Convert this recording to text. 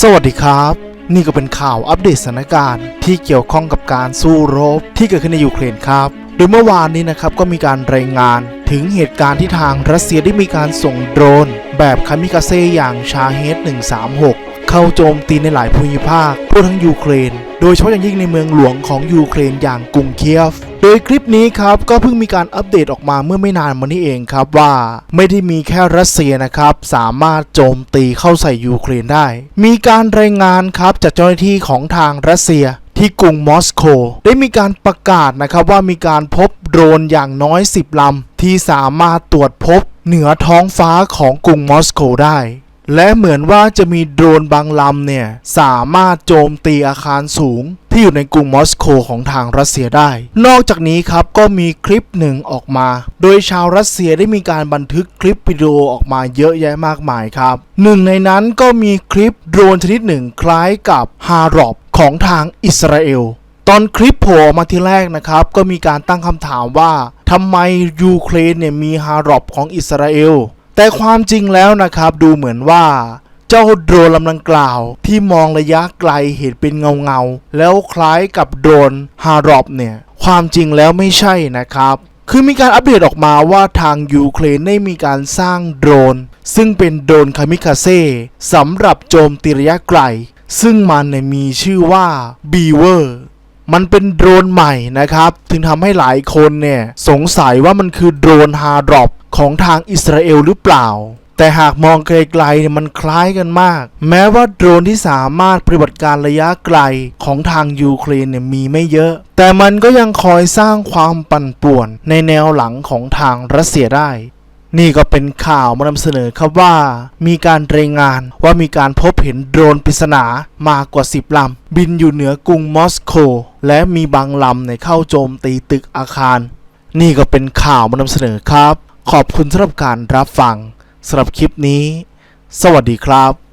สวัสดีครับ นี่ก็เป็นข่าวอัปเดตสถานการณ์ที่เกี่ยวข้องกับการสู้รบที่เกิดขึ้นในยูเครนครับ โดยเมื่อวานนี้นะครับก็มีการรายงานถึงเหตุการณ์ที่ทางรัสเซียได้มีการส่งโดรน แบบคามิกาเซอย่างชาเฮด136 เข้าโจมตีในหลายภูมิภาคทั่วทั้งยูเครน โดยเฉพาะอย่างยิ่งในเมืองหลวงของยูเครนอย่างกรุงเคียฟ โดยคลิปนี้ครับก็เพิ่งมีการอัปเดตออกมาเมื่อไม่นานมานี้เองครับว่า ไม่ได้มีแค่รัสเซียนะครับสามารถโจมตีเข้าใส่ยูเครนได้ มีการรายงานครับจากเจ้าหน้าที่ของทางรัสเซียที่กรุงมอสโกได้มีการประกาศนะครับว่ามีการพบโดรนอย่างน้อย 10 ลำ ที่สามารถตรวจพบเหนือท้องฟ้าของกรุงมอสโกได้ และเหมือนว่าจะมีโดรนบางลำเนี่ย สามารถโจมตีอาคารสูง ที่อยู่ในกรุงมอสโกของทางรัสเซียได้ นอกจากนี้ครับก็มีคลิปหนึ่งออกมา โดยชาวรัสเซียได้มีการบันทึกคลิปวิดีโอออกมาเยอะแยะมากมายครับหนึ่งในนั้นก็มีคลิปโดรนชนิดหนึ่งคล้ายกับฮารอบของทางอิสราเอลตอนคลิปโผล่ออกมาทีแรกนะครับ ก็มีการตั้งคำถามว่าทำไมยูเครนเนี่ยมีฮารอบของอิสราเอล แต่ความจริงแล้วนะครับดูเหมือนว่าเจ้าโดรนลำดังกล่าวที่มองระยะไกลเห็นเป็นเงาเงาๆแล้วคล้ายกับโดรนฮารอบเนี่ยความจริงแล้วไม่ใช่นะครับ คือมีการอัปเดตออกมาว่าทางยูเครนได้มีการสร้างโดรน ซึ่งเป็นโดรนคามิคาเซ่สำหรับโจมตีระยะไกล ซึ่งมันเนี่ยมีชื่อว่าบีเวอร์มันเป็นโดรนใหม่นะครับ ถึงทำให้หลายคนเนี่ยสงสัยว่ามันคือโดรนฮาร์ดรอป ของทางอิสราเอลหรือเปล่า แต่หากมองไกลๆเนี่ยมันคล้ายกันมาก แม้ว่าโดรนที่สามารถปฏิบัติการระยะไกลของทางยูเครนเนี่ยมีไม่เยอะ แต่มันก็ยังคอยสร้างความปั่นป่วนในแนวหลังของทางรัสเซียได้นี่ก็เป็นข่าวมานำเสนอครับว่า มีการรายงานว่ามีการพบเห็นโดรนปริศนามากกว่า 10 ลำ บินอยู่เหนือกรุงมอสโก และมีบางลำในเข้าโจมตีตึกอาคาร นี่ก็เป็นข่าวมานำเสนอครับ ขอบคุณสำหรับการรับฟังสำหรับคลิปนี้ สวัสดีครับ